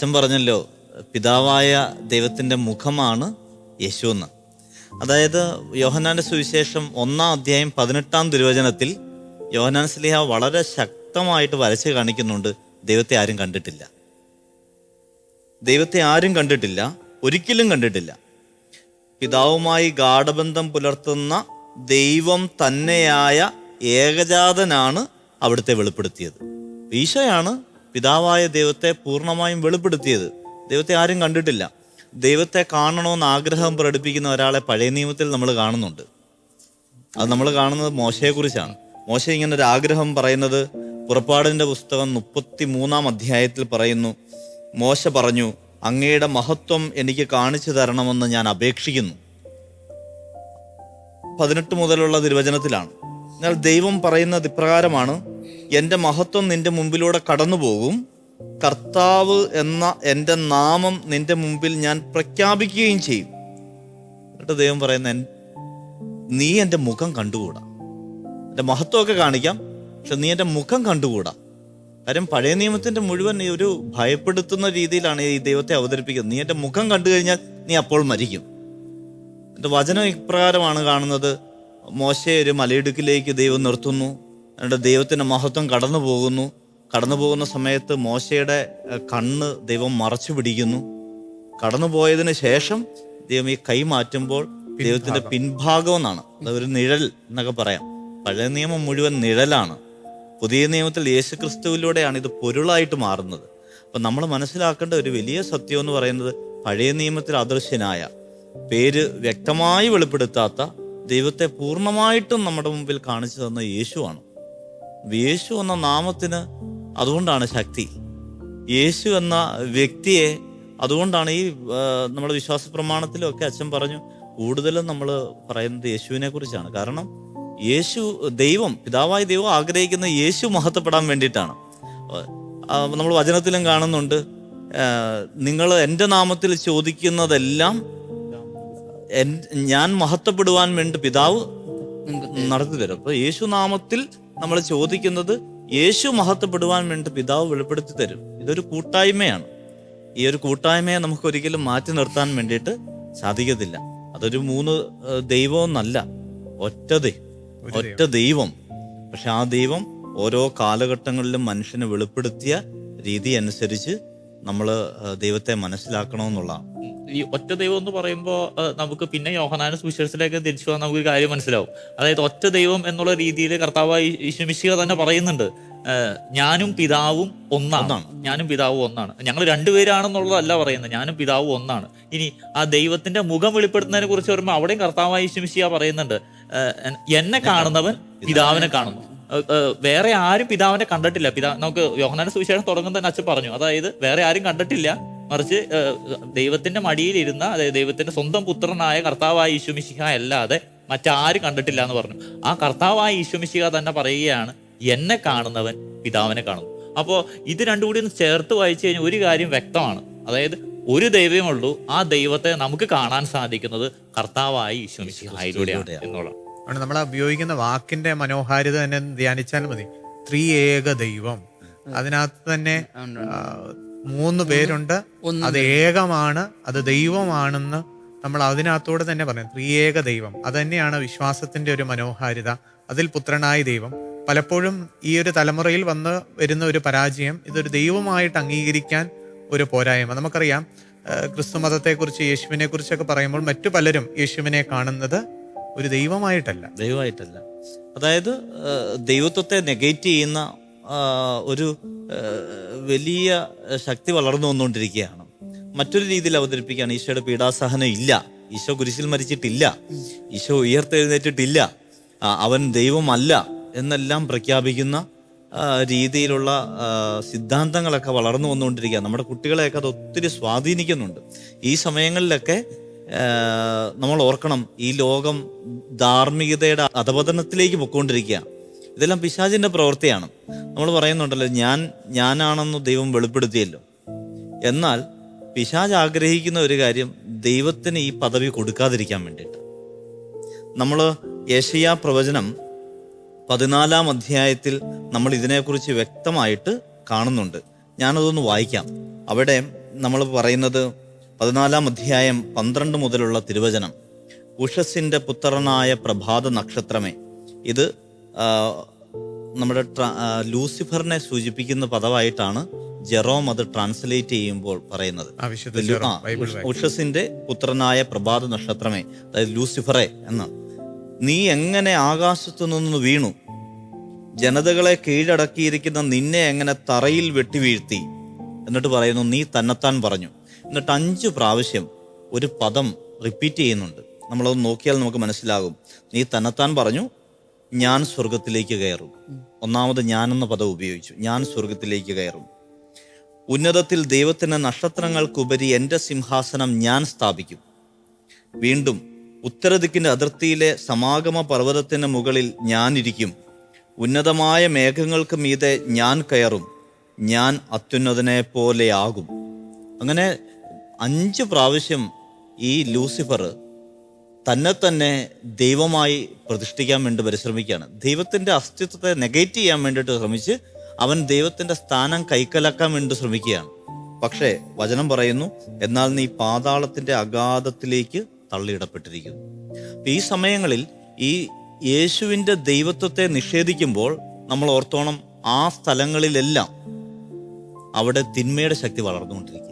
അച്ഛൻ പറഞ്ഞല്ലോ പിതാവായ ദൈവത്തിന്റെ മുഖമാണ് യേശു എന്ന്. അതായത് യോഹനാന്റെ സുവിശേഷം ഒന്നാം അധ്യായം പതിനെട്ടാം തിരുവചനത്തിൽ യോഹനാൻ സ്ലിഹ വളരെ ശക്തമായിട്ട് വരച്ച് കാണിക്കുന്നുണ്ട് ദൈവത്തെ ആരും കണ്ടിട്ടില്ല. ദൈവത്തെ ആരും കണ്ടിട്ടില്ല ഒരിക്കലും കണ്ടിട്ടില്ല. പിതാവുമായി ഗാഠബന്ധം പുലർത്തുന്ന ദൈവം തന്നെയായ ഏകജാതനാണ് അവിടുത്തെ വെളിപ്പെടുത്തിയത്. ഈശോയാണ് പിതാവായ ദൈവത്തെ പൂർണമായും വെളിപ്പെടുത്തിയത്. ദൈവത്തെ ആരും കണ്ടിട്ടില്ല. ദൈവത്തെ കാണണമെന്ന് ആഗ്രഹം പ്രകടിപ്പിക്കുന്ന ഒരാളെ പഴയ നിയമത്തിൽ നമ്മൾ കാണുന്നുണ്ട്. അത് നമ്മൾ കാണുന്നത് മോശയെക്കുറിച്ചാണ്. മോശ ഇങ്ങനെ ഒരു ആഗ്രഹം പറയുന്നത് പുറപ്പാടിന്റെ പുസ്തകം മുപ്പത്തി മൂന്നാം അധ്യായത്തിൽ പറയുന്നു മോശ പറഞ്ഞു അങ്ങയുടെ മഹത്വം എനിക്ക് കാണിച്ചു തരണമെന്ന് ഞാൻ അപേക്ഷിക്കുന്നു. പതിനെട്ട് മുതലുള്ള തിരുവചനത്തിലാണ്. എന്നാൽ ദൈവം പറയുന്നത് ഇപ്രകാരമാണ് എന്റെ മഹത്വം നിന്റെ മുമ്പിലൂടെ കടന്നു പോകും കർത്താവ് എന്ന എന്റെ നാമം നിന്റെ മുമ്പിൽ ഞാൻ പ്രഖ്യാപിക്കുകയും ചെയ്യും. എന്നിട്ട് ദൈവം പറയുന്ന നീ എന്റെ മുഖം കണ്ടുകൂടാ. എന്റെ മഹത്വമൊക്കെ കാണിക്കാം പക്ഷെ നീ എന്റെ മുഖം കണ്ടുകൂടാ. കാര്യം പഴയ നിയമത്തിന്റെ മുഴുവൻ ഒരു ഭയപ്പെടുത്തുന്ന രീതിയിലാണ് ഈ ദൈവത്തെ അവതരിപ്പിക്കുന്നത്. നീ എന്റെ മുഖം കണ്ടു കഴിഞ്ഞാൽ നീ അപ്പോൾ മരിക്കും. എന്റെ വചനം ഇപ്രകാരമാണ് കാണുന്നത്. മോശയെ ഒരു മലയിടുക്കിലേക്ക് ദൈവം നിർത്തുന്നു. എന്നിട്ട് ദൈവത്തിന്റെ മഹത്വം കടന്നു പോകുന്നു. കടന്നു പോകുന്ന സമയത്ത് മോശയുടെ കണ്ണ് ദൈവം മറച്ചു പിടിക്കുന്നു. കടന്നു പോയതിന് ശേഷം ദൈവം ഈ കൈ മാറ്റുമ്പോൾ ദൈവത്തിന്റെ പിൻഭാഗം എന്നാണ്. ഒരു നിഴൽ എന്നൊക്കെ പറയാം. പഴയ നിയമം മുഴുവൻ നിഴലാണ്. പുതിയ നിയമത്തിൽ യേശു ക്രിസ്തുവിലൂടെയാണ് ഇത് പൊരുളായിട്ട് മാറുന്നത്. അപ്പൊ നമ്മൾ മനസ്സിലാക്കേണ്ട ഒരു വലിയ സത്യം എന്ന് പറയുന്നത് പഴയ നിയമത്തിൽ അദൃശ്യനായ പേര് വ്യക്തമായി വെളിപ്പെടുത്താത്ത ദൈവത്തെ പൂർണമായിട്ടും നമ്മുടെ മുമ്പിൽ കാണിച്ചു തന്ന യേശുവാണ്. യേശു എന്ന നാമത്തിന് അതുകൊണ്ടാണ് ശക്തി. യേശു എന്ന വ്യക്തിയെ അതുകൊണ്ടാണ് ഈ നമ്മുടെ വിശ്വാസ പ്രമാണത്തിലൊക്കെ അച്ഛൻ പറഞ്ഞു കൂടുതലും നമ്മൾ പറയുന്നത് യേശുവിനെ കുറിച്ചാണ്. കാരണം യേശു ദൈവം പിതാവായ ദൈവം ആഗ്രഹിക്കുന്ന യേശു മഹത്വപ്പെടാൻ വേണ്ടിയിട്ടാണ്. നമ്മൾ വചനത്തിലും കാണുന്നുണ്ട് നിങ്ങൾ എന്റെ നാമത്തിൽ ചോദിക്കുന്നതെല്ലാം ഞാൻ മഹത്വപ്പെടുവാൻ വേണ്ടി പിതാവ് നടത്തി തരും അപ്പൊ യേശു നാമത്തിൽ നമ്മൾ ചോദിക്കുന്നത് യേശു മഹത്വപ്പെടുവാൻ വേണ്ടി പിതാവ് വെളിപ്പെടുത്തി തരും. ഇതൊരു കൂട്ടായ്മയാണ്. ഈ ഒരു കൂട്ടായ്മയെ നമുക്ക് ഒരിക്കലും മാറ്റി നിർത്താൻ വേണ്ടിയിട്ട് സാധിക്കത്തില്ല. അതൊരു മൂന്ന് ദൈവമൊന്നല്ല. ഒറ്റ ഒറ്റ ദൈവം. പക്ഷെ ആ ദൈവം ഓരോ കാലഘട്ടങ്ങളിലും മനുഷ്യന് വെളിപ്പെടുത്തിയ രീതി അനുസരിച്ച് നമ്മൾ ദൈവത്തെ മനസ്സിലാക്കണമെന്നുള്ളതാണ്. ഈ ഒറ്റ ദൈവം എന്ന് പറയുമ്പോൾ നമുക്ക് പിന്നെ യോഹനാന സുവിശേഷത്തിലേക്ക് തിരിച്ചു പോകാൻ നമുക്ക് ഒരു കാര്യം മനസ്സിലാവും. അതായത് ഒറ്റ ദൈവം എന്നുള്ള രീതിയിൽ കർത്താവ് ഈശ്വമിശിക തന്നെ പറയുന്നുണ്ട്. ഞാനും പിതാവും ഒന്നാണ്. ഞാനും പിതാവും ഒന്നാണ്. ഞങ്ങൾ രണ്ടുപേരാണെന്നുള്ളതല്ല പറയുന്നത്. ഞാനും പിതാവും ഒന്നാണ്. ഇനി ആ ദൈവത്തിന്റെ മുഖം വെളിപ്പെടുത്തുന്നതിനെ കുറിച്ച് പറയുമ്പോൾ അവിടെയും കർത്താവായ ഈശ്വമിശിക പറയുന്നുണ്ട്. എന്നെ കാണുന്നവൻ പിതാവിനെ കാണുന്നു. വേറെ ആരും പിതാവിനെ കണ്ടിട്ടില്ല. പിതാ നമുക്ക് യോഹനാന സുവിശേഷം തുടങ്ങുന്ന തന്നെ അച്ഛൻ പറഞ്ഞു. അതായത് വേറെ ആരും കണ്ടിട്ടില്ല. മറിച്ച് ദൈവത്തിന്റെ മടിയിലിരുന്ന അതായത് ദൈവത്തിന്റെ സ്വന്തം പുത്രനായ കർത്താവായ ഈശ്വമിശിഹ അല്ലാതെ മറ്റാരും കണ്ടിട്ടില്ല എന്ന് പറഞ്ഞു. ആ കർത്താവായ ഈശ്വമിശിഹ തന്നെ പറയുകയാണ് എന്നെ കാണുന്നവൻ പിതാവിനെ കാണുന്നു. അപ്പോൾ ഇത് രണ്ടും കൂടി ഒന്ന് ചേർത്ത് വായിച്ചു കഴിഞ്ഞാൽ ഒരു കാര്യം വ്യക്തമാണ്. അതായത് ഒരു ദൈവമേ ഉള്ളൂ ആ ദൈവത്തെ നമുക്ക് കാണാൻ സാധിക്കുന്നത് കർത്താവായി ഈശ്വമിശിഹായിലൂടെയാണ് എന്നുള്ളത് അതുകൊണ്ട് നമ്മൾ ഉപയോഗിക്കുന്ന വാക്കിന്റെ മനോഹാരിത തന്നെ ധ്യാനിച്ചാൽ മതി. ത്രിയേക ദൈവം. അതിനകത്ത് തന്നെ മൂന്ന് പേരുണ്ട്. അത് ഏകമാണ് അത് ദൈവമാണെന്ന് നമ്മൾ അതിനകത്തോടെ തന്നെ പറയും ത്രിയേക ദൈവം. അത് തന്നെയാണ് വിശ്വാസത്തിന്റെ ഒരു മനോഹാരിത. അതിൽ പുത്രനായ ദൈവം. പലപ്പോഴും ഈ ഒരു തലമുറയിൽ വന്ന് വരുന്ന ഒരു പരാജയം ഇതൊരു ദൈവമായിട്ട് അംഗീകരിക്കാൻ ഒരു പോരായ്മ. നമുക്കറിയാം ക്രിസ്തു മതത്തെക്കുറിച്ച് യേശുവിനെ കുറിച്ചൊക്കെ പറയുമ്പോൾ മറ്റു പലരും യേശുവിനെ കാണുന്നത് ഒരു ദൈവമായിട്ടല്ല. ദൈവമായിട്ടല്ല. അതായത് ദൈവത്വത്തെ നെഗേറ്റ് ചെയ്യുന്ന ഒരു വലിയ ശക്തി വളർന്നു വന്നുകൊണ്ടിരിക്കുകയാണ്. മറ്റൊരു രീതിയിൽ അവതരിപ്പിക്കുകയാണ് ഈശോയുടെ പീഡാസഹനം ഇല്ല. ഈശോ കുരിശിൽ മരിച്ചിട്ടില്ല. ഈശോ ഉയർത്തെഴുന്നേറ്റിട്ടില്ല. അവൻ ദൈവമല്ല എന്നെല്ലാം പ്രഖ്യാപിക്കുന്ന രീതിയിലുള്ള സിദ്ധാന്തങ്ങളൊക്കെ വളർന്നു വന്നുകൊണ്ടിരിക്കുക നമ്മുടെ കുട്ടികളെയൊക്കെ അത് ഒത്തിരി സ്വാധീനിക്കുന്നുണ്ട്. ഈ സമയങ്ങളിലൊക്കെ നമ്മൾ ഓർക്കണം ഈ ലോകം ധാർമ്മികതയുടെ അധപതനത്തിലേക്ക് പൊക്കോണ്ടിരിക്കുക ഇതെല്ലാം പിശാചിന്റെ പ്രവൃത്തിയാണ്. നമ്മൾ പറയുന്നുണ്ടല്ലോ ഞാൻ ഞാനാണെന്ന് ദൈവം വെളിപ്പെടുത്തിയല്ലോ. എന്നാൽ പിശാജ് ആഗ്രഹിക്കുന്ന ഒരു കാര്യം ദൈവത്തിന് ഈ പദവി കൊടുക്കാതിരിക്കാൻ വേണ്ടിയിട്ട്. നമ്മൾ യേശയ്യ പ്രവചനം പതിനാലാം അധ്യായത്തിൽ നമ്മൾ ഇതിനെക്കുറിച്ച് വ്യക്തമായിട്ട് കാണുന്നുണ്ട്. ഞാനതൊന്ന് വായിക്കാം. അവിടെ നമ്മൾ പറയുന്നത് പതിനാലാം അധ്യായം പന്ത്രണ്ട് മുതലുള്ള തിരുവചനം. ഉഷസിന്റെ പുത്രനായ പ്രഭാത നക്ഷത്രമേ ഇത് നമ്മുടെ ലൂസിഫറിനെ സൂചിപ്പിക്കുന്ന പദമായിട്ടാണ് ജെറോം അത് ട്രാൻസ്ലേറ്റ് ചെയ്യുമ്പോൾ പറയുന്നത്. ഉഷസിന്റെ പുത്രനായ പ്രഭാത നക്ഷത്രമേ അതായത് ലൂസിഫറെ എന്ന്. നീ എങ്ങനെ ആകാശത്തു നിന്ന് വീണു? ജനതകളെ കീഴടക്കിയിരിക്കുന്ന നിന്നെ എങ്ങനെ തറയിൽ വെട്ടി വീഴ്ത്തി? എന്നിട്ട് പറയുന്നു നീ തന്നെത്താൻ പറഞ്ഞു. എന്നിട്ട് അഞ്ച് പ്രാവശ്യം ഒരു പദം റിപ്പീറ്റ് ചെയ്യുന്നുണ്ട്. നമ്മളത് നോക്കിയാൽ നമുക്ക് മനസ്സിലാകും. നീ തന്നെത്താൻ പറഞ്ഞു ഞാൻ സ്വർഗത്തിലേക്ക് കയറും. ഒന്നാമത് ഞാൻ എന്ന പദം ഉപയോഗിച്ചു. ഞാൻ സ്വർഗത്തിലേക്ക് കയറും. ഉന്നതത്തിൽ ദൈവത്തിന് നക്ഷത്രങ്ങൾക്കുപരി എന്റെ സിംഹാസനം ഞാൻ സ്ഥാപിക്കും. വീണ്ടും ഉത്തരദിക്കിന്റെ അതിർത്തിയിലെ സമാഗമ പർവതത്തിന് മുകളിൽ ഞാനിരിക്കും ഉന്നതമായ മേഘങ്ങൾക്ക് മീതെ ഞാൻ കയറും. ഞാൻ അത്യുന്നതനെ പോലെയാകും അങ്ങനെ അഞ്ച് പ്രാവശ്യം ഈ ലൂസിഫർ തന്നെ തന്നെ ദൈവമായി പ്രതിഷ്ഠിക്കാൻ വേണ്ടി പരിശ്രമിക്കുകയാണ്. ദൈവത്തിന്റെ അസ്തിത്വത്തെ നെഗറ്റ് ചെയ്യാൻ വേണ്ടിയിട്ട് ശ്രമിച്ച് അവൻ ദൈവത്തിന്റെ സ്ഥാനം കൈക്കലാക്കാൻ വേണ്ടി ശ്രമിക്കുകയാണ്. പക്ഷേ വചനം പറയുന്നു എന്നാൽ നീ പാതാളത്തിന്റെ അഗാധത്തിലേക്ക് തള്ളിയിടപ്പെട്ടിരിക്കുന്നു. ഈ സമയങ്ങളിൽ ഈ യേശുവിന്റെ ദൈവത്വത്തെ നിഷേധിക്കുമ്പോൾ നമ്മൾ ഓർത്തോണം ആ സ്ഥലങ്ങളിലെല്ലാം അവിടെ തിന്മയുടെ ശക്തി വളർന്നുകൊണ്ടിരിക്കുക